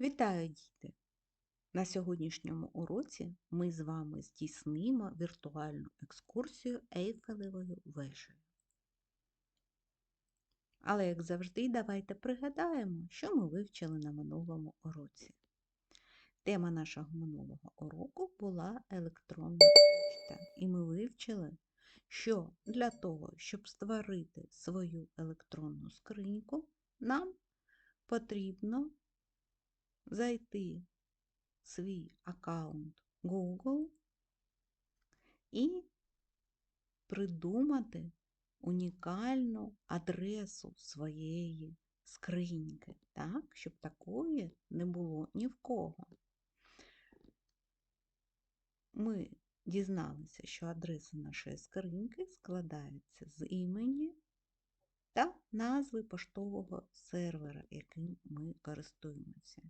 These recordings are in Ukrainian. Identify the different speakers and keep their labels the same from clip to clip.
Speaker 1: Вітаю, діти! На сьогоднішньому уроці ми з вами здійснимо віртуальну екскурсію Ейфелевою вежею. Але, як завжди, давайте пригадаємо, що ми вивчили на минулому уроці. Тема нашого минулого уроку була електронна пошта, і ми вивчили, що для того, щоб створити свою електронну скриньку, нам потрібно зайти в свій аккаунт Google і придумати унікальну адресу своєї скриньки, так, щоб такої не було ні в кого. Ми дізналися, що адреса нашої скриньки складається з імені та назви поштового сервера, яким ми користуємося.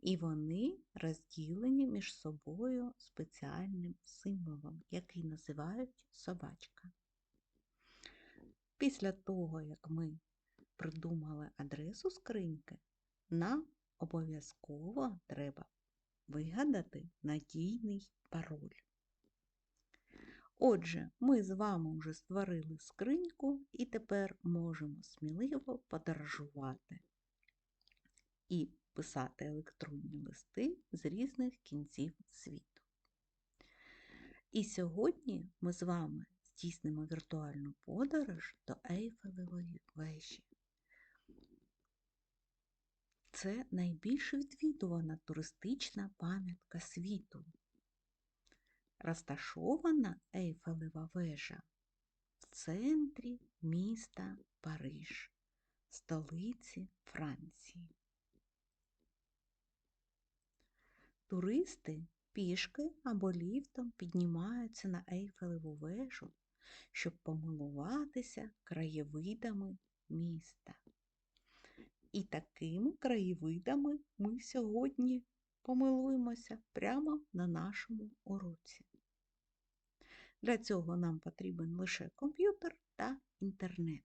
Speaker 1: І вони розділені між собою спеціальним символом, який називають собачка. Після того, як ми придумали адресу скриньки, нам обов'язково треба вигадати надійний пароль. Отже, ми з вами вже створили скриньку і тепер можемо сміливо подорожувати і писати електронні листи з різних кінців світу. І сьогодні ми з вами здійснимо віртуальну подорож до Ейфелевої вежі. Це найбільш відвідувана туристична пам'ятка світу. Розташована Ейфелева вежа в центрі міста Париж, столиці Франції. Туристи пішки або ліфтом піднімаються на Ейфелеву вежу, щоб помилуватися краєвидами міста. І такими краєвидами ми сьогодні помилуємося прямо на нашому уроці. Для цього нам потрібен лише комп'ютер та інтернет.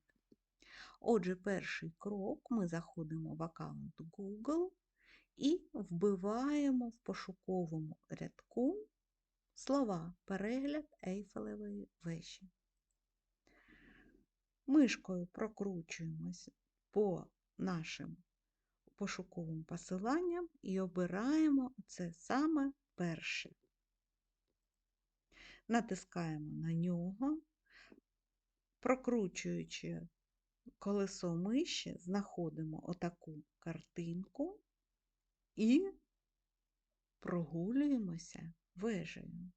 Speaker 1: Отже, перший крок ми заходимо в аккаунт Google і вбиваємо в пошуковому рядку слова перегляд Ейфелевої вежі. Мишкою прокручуємось по нашим пошуковим посиланням і обираємо це саме перше. Натискаємо на нього, прокручуючи колесо миші, знаходимо отаку картинку і прогулюємося вежею.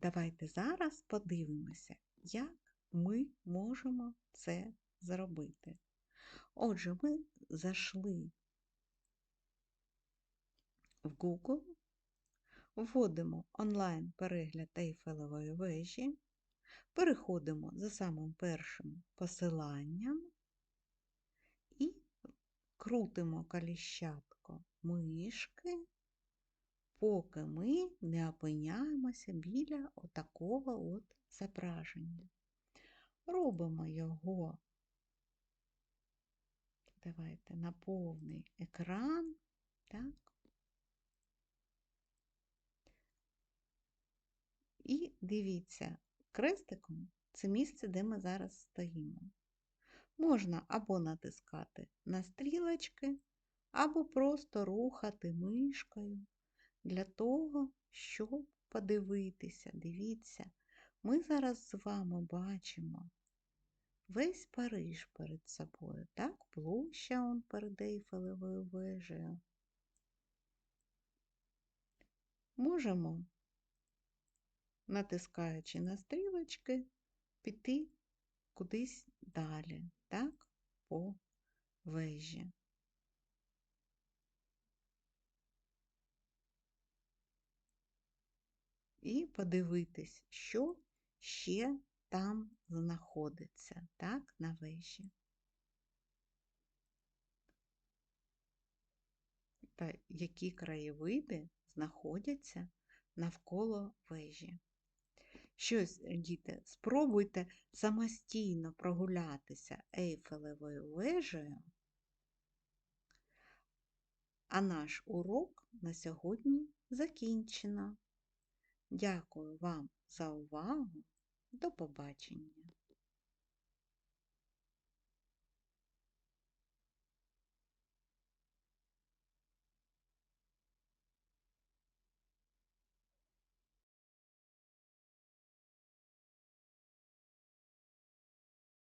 Speaker 1: Давайте зараз подивимося, як ми можемо це зробити. Отже, ми зайшли в Google, вводимо онлайн-перегляд Ейфелевої вежі, переходимо за самим першим посиланням крутимо коліщатко мишки, поки ми не опиняємося біля отакого от зображення. Робимо його Давайте на повний екран, так. І дивіться, крестиком це місце, де ми зараз стоїмо. Можна або натискати на стрілочки, або просто рухати мишкою для того, щоб подивитися. Дивіться, ми зараз з вами бачимо весь Париж перед собою, так, площа он перед Ейфелевою вежею. Можемо, натискаючи на стрілочки, піти кудись далі, так, по вежі. І подивитись, що ще там знаходиться, так, на вежі. Та які краєвиди знаходяться навколо вежі. Щось, діти, спробуйте самостійно прогулятися Ейфелевою вежею, А наш урок на сьогодні закінчено. Дякую вам за увагу. До побачення!